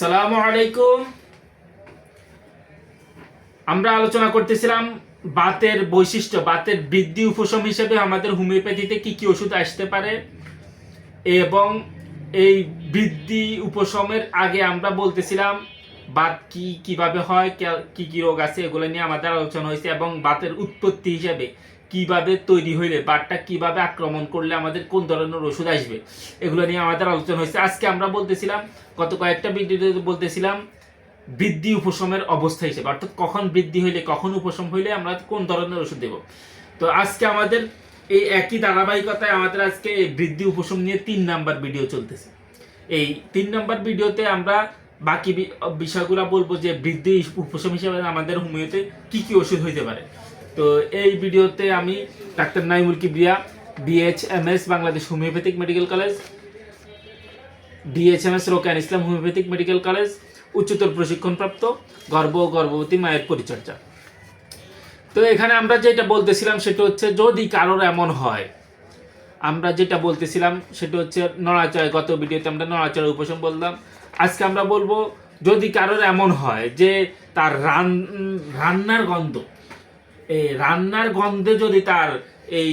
সালামু আলাইকুম। আমরা আলোচনা করতেছিলাম বাতের বৈশিষ্ট্য, বাতের বৃদ্ধি উপশম হিসেবে আমাদের হোমিওপ্যাথিতে কি কি ওষুধ আসতে পারে এবং এই বৃদ্ধি উপশমের আগে আমরা বলতেছিলাম বাত কি কীভাবে হয়, কে- কি রোগ আছে, এগুলো নিয়ে আমাদের আলোচনা হয়েছে এবং বাতের উৎপত্তি হিসাবে কীভাবে তৈরি হইলে, বাতটা কীভাবে আক্রমণ করলে আমাদের কোন ধরনের ওষুধ আসবে, এগুলো নিয়ে আমাদের আলোচনা হয়েছে। আজকে আমরা বলতেছিলাম, গত কয়েকটা ভিডিওতে বলতেছিলাম, বৃদ্ধি উপশমের অবস্থা হিসেবে, অর্থাৎ কখন বৃদ্ধি হইলে, কখন উপশম হইলে আমরা কোন ধরনের ওষুধ দেব। তো আজকে আমাদের এই একই ধারাবাহিকতায় আমাদের আজকে বৃদ্ধি উপশম নিয়ে তিন নাম্বার ভিডিও চলতেছে। এই তিন নাম্বার ভিডিওতে আমরা বাকি বিষয়গুলো বলব যে বৃদ্ধি উপশম হিসেবে আমাদের হোমিওতে কি কি ওষুধ হইতে পারে। তো এই ভিডিওতে আমি doctor Naimul Kibria BHMS Bangladesh homeopathic medical college DHMS Rokan Islam homeopathic medical college, উচ্চতর প্রশিক্ষণপ্রাপ্ত গর্ভ ও গর্ভবতী মায়ের পরিচর্যা। তো এখানে আমরা যেটা বলতেছিলাম সেটা হচ্ছে যদি কারোর এমন হয়, আমরা যেটা বলতেছিলাম সেটা হচ্ছে নড়াচড়া গত ভিডিওতে আমরা নড়াচড়া উপশম বললাম আজকে আমরা বলব, যদি কারোর এমন হয় যে তার রান, রান্নার গন্ধ, এই রান্নার গন্ধে যদি তার এই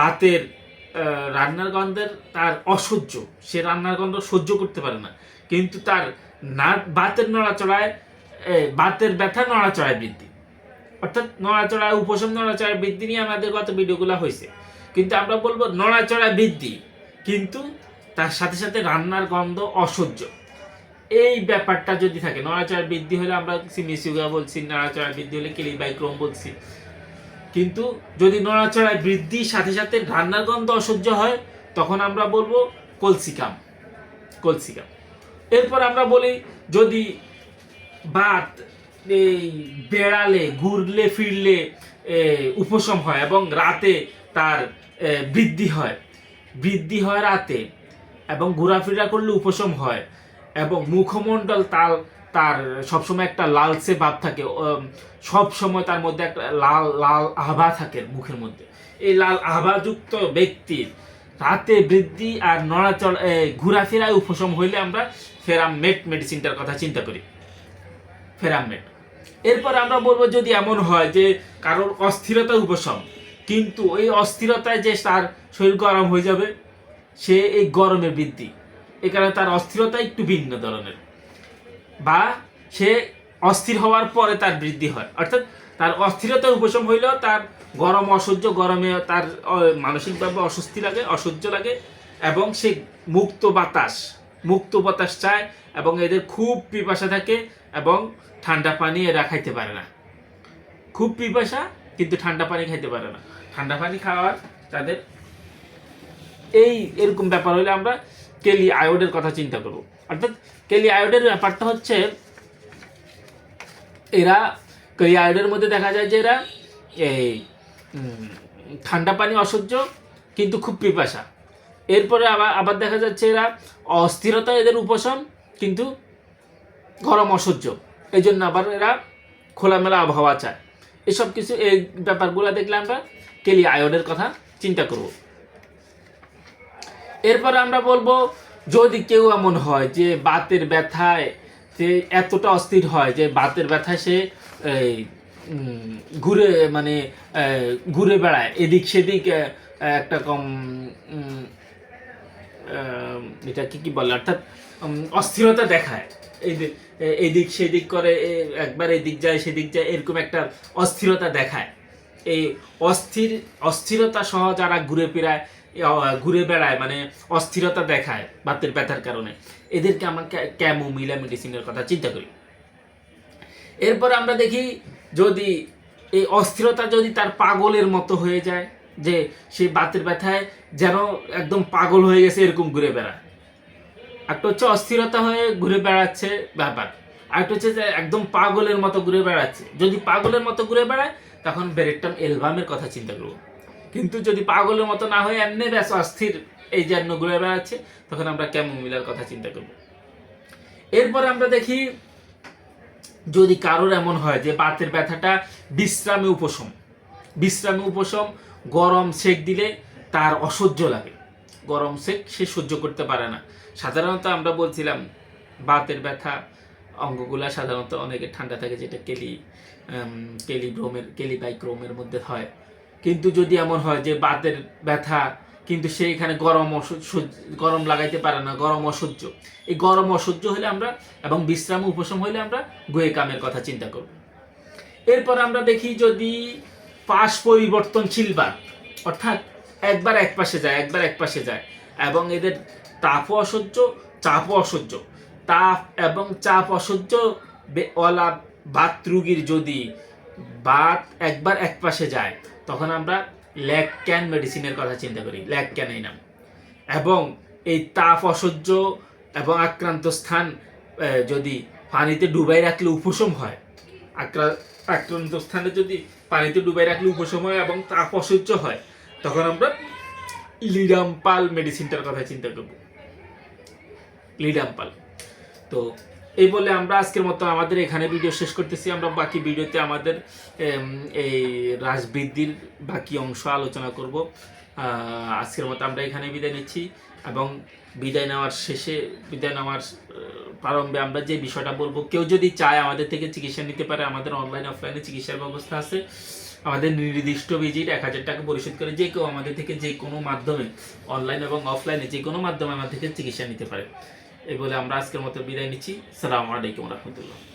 বাতের রান্নার গন্ধের তার অসহ্য, সে রান্নার গন্ধ সহ্য করতে পারে না। কিন্তু তার না, বাতের নড়াচড়ায় বাতের ব্যথা নড়াচড়ায় বৃদ্ধি। অর্থাৎ নড়াচড়ায় উপশম নড়াচড়ায় বৃদ্ধি নিয়ে আমাদের গত ভিডিওগুলো হয়েছে। কিন্তু আমরা বলব নড়াচড়ায় বৃদ্ধি, কিন্তু তার সাথে সাথে রান্নার গন্ধ অসহ্য। এই ব্যাপারটা যদি থাকে নড়াচড়া বৃদ্ধি হলে আমরা সিমিসিউগা বলছি নড়াচড়া বৃদ্ধি হলে কেলিবাইক্রোম বলছি। কিন্তু যদি নড়াচড়ায় বৃদ্ধির সাথে সাথে রান্নার গন্ধ অসহ্য হয়, তখন আমরা বলব কলসিকাম কলসিকাম। এরপর আমরা বলি যদি বাত, এই বেড়ালে, ঘুরলে, ফিরলে উপশম হয় এবং রাতে তার বৃদ্ধি হয় বৃদ্ধি হয় রাতে এবং ঘোরাফেরা করলে উপশম হয় এবং মুখমণ্ডল তার তার সবসময় একটা লালচে ভাব থাকে সব সময় তার মধ্যে একটা লাল লাল আভা থাকে মুখের মধ্যে। এই লাল আভাযুক্ত ব্যক্তির রাতে বৃদ্ধি আর নড়াচড় ঘোরাফেরায় উপশম হইলে আমরা ফেরামেট মেডিসিনটার কথা চিন্তা করি। ফেরামেট এরপর আমরা বলব যদি এমন হয় যে কারোর অস্থিরতা উপশম, কিন্তু এই অস্থিরতায় যে তার শরীর গরম হয়ে যাবে, সে এই গরমের বৃদ্ধি। এ কারণে তার অস্থিরতা একটু ভিন্ন ধরনের। বা সে অস্থির হওয়ার পরে তার বৃদ্ধি হয়। অর্থাৎ তার অস্থিরতা উপশম হইলেও তার গরম অসহ্য, গরমে তার মানসিকভাবে অস্বস্তি লাগে, অসহ্য লাগে এবং সে মুক্ত বাতাস মুক্ত বাতাস চায় এবং এদের খুব পিপাসা থাকে এবং ঠান্ডা পানি এরা খাইতে পারে না। খুব পিপাসা, কিন্তু ঠান্ডা পানি খাইতে পারে না। ঠান্ডা পানি খাওয়ার তাদের এই এরকম ব্যাপার হলে আমরা কেলি আয়োডের কথা চিন্তা করব। অর্থাৎ কেলি আয়োডের ব্যাপারটা হচ্ছে, এরা কেলি আয়োডের মধ্যে দেখা যায় যে এরা এই ঠান্ডা পানি অসহ্য, কিন্তু খুব পিপাসা। এরপরে আবার আবার দেখা যাচ্ছে এরা অস্থিরতা এদের উপশম, কিন্তু গরম অসহ্য। এই জন্য আবার এরা খোলামেলা আবহাওয়া চায়। এসব কিছু, এই ব্যাপারগুলো দেখলে আমরা কেলি আয়োডের কথা চিন্তা করব। এরপর আমরা বলব, যদি কেউ এমন হয় যে বাতের ব্যথায় যে এতটা অস্থির হয় যে বাতের ব্যথায় সে ঘুরে মানে ঘুরে বেড়ায়, এদিক সেদিক একটা কম এটা কি কি বলে, অর্থাৎ অস্থিরতা দেখায়। এই এদিক সেদিক করে একবার এদিক যায়, সেদিক যায়, এরকম একটা অস্থিরতা দেখায়। এই অস্থির, অস্থিরতা সহ যারা ঘুরে ফিরায় ঘুরে বেড়ায় মানে অস্থিরতা দেখায় বাতের ব্যথার কারণে। এদেরকে আমরা ক্যামো মিলা মেডিসিনের কথা চিন্তা করি। এরপর আমরা দেখি যদি এই অস্থিরতা যদি তার পাগলের মতো হয়ে যায়, যে সে বাতের ব্যথায় যেন একদম পাগল হয়ে গেছে, এরকম ঘুরে বেড়ায়। একটা হচ্ছে অস্থিরতা হয়ে ঘুরে বেড়াচ্ছে ব্যাপার। আরেকটা হচ্ছে যে একদম পাগলের মতো ঘুরে বেড়াচ্ছে। যদি পাগলের মতো ঘুরে বেড়ায়, তখন বেরেকটাম এলবামের কথা চিন্তা করব। কিন্তু যদি পাগলের মতো না হয়ে এমনি ব্যাস অস্থির এই জন্য ঘুরে বেড়াচ্ছে তখন আমরা কেমন মিলার কথা চিন্তা করব। এরপর আমরা দেখি, যদি কারোর এমন হয় যে বাতের ব্যথাটা বিশ্রামে উপশম বিশ্রামে উপশম, গরম সেক দিলে তার অসহ্য লাগে। গরম সেক সে সহ্য করতে পারে না। সাধারণত আমরা বলছিলাম, বাতের ব্যথা অঙ্গগুলা সাধারণত অনেকে ঠান্ডা থাকে, যেটা কেলি কেলি ব্রোমের, কেলি মধ্যে হয়। কিন্তু যদি এমন হয় যে বাতের ব্যথা, কিন্তু সে এখানে গরম গরম লাগাইতে পারে না, গরম অসহ্য। এই গরম অসহ্য হলে আমরা এবং বিশ্রাম উপশম হলে আমরা গোয়ে কামের কথা চিন্তা করব। এরপর আমরা দেখি যদি পাশ পরিবর্তনশীল বাত, অর্থাৎ একবার এক পাশে যায়, একবার এক পাশে যায়, এবং এদের তাপও অসহ্য, চাপও অসহ্য। তাপ এবং চাপ অসহ্য ওয়ালা বাত রুগীর যদি বাত একবার এক পাশে যায় তখন আমরা ল্যাক ক্যান মেডিসিনের কথা চিন্তা করি ল্যাক ক্যান এই নাম। এবং এই তাপ অসহ্য এবং আক্রান্ত স্থান যদি পানিতে ডুবাই রাখলে উপশম হয়, আক্রা- আক্রান্ত স্থানে যদি পানিতে ডুবাই রাখলে উপশম হয় এবং তাপ অসহ্য হয়, তখন আমরা লিডাম্পাল মেডিসিনটার কথা চিন্তা করব। লিডাম্পাল তো এই বলে আমরা আজকের মতো আমাদের এখানে ভিডিও শেষ করতেছি। আমরা বাকি ভিডিওতে আমাদের এই হ্রাস বৃদ্ধির বাকি অংশ আলোচনা করব। আজকের মতো আমরা এখানে বিদায় নিচ্ছি এবং বিদায় নেওয়ার শেষে, বিদায় নেওয়ার প্রারম্ভে আমরা যে বিষয়টা বলব, কেউ যদি চায় আমাদের থেকে চিকিৎসা নিতে পারে, আমাদের অনলাইন অফলাইনে চিকিৎসার ব্যবস্থা আছে। আমাদের নির্দিষ্ট ভিজিট এক হাজার টাকা পরিশোধ করে যে কেউ আমাদের থেকে যে কোনো মাধ্যমে অনলাইন এবং অফলাইনে যে কোনো মাধ্যমে আমাদের থেকে চিকিৎসা নিতে পারে। এই বলে আমরা আজকের মতো বিদায় নিচ্ছি। সালাম আলাইকুম রহমতুল্লাহ।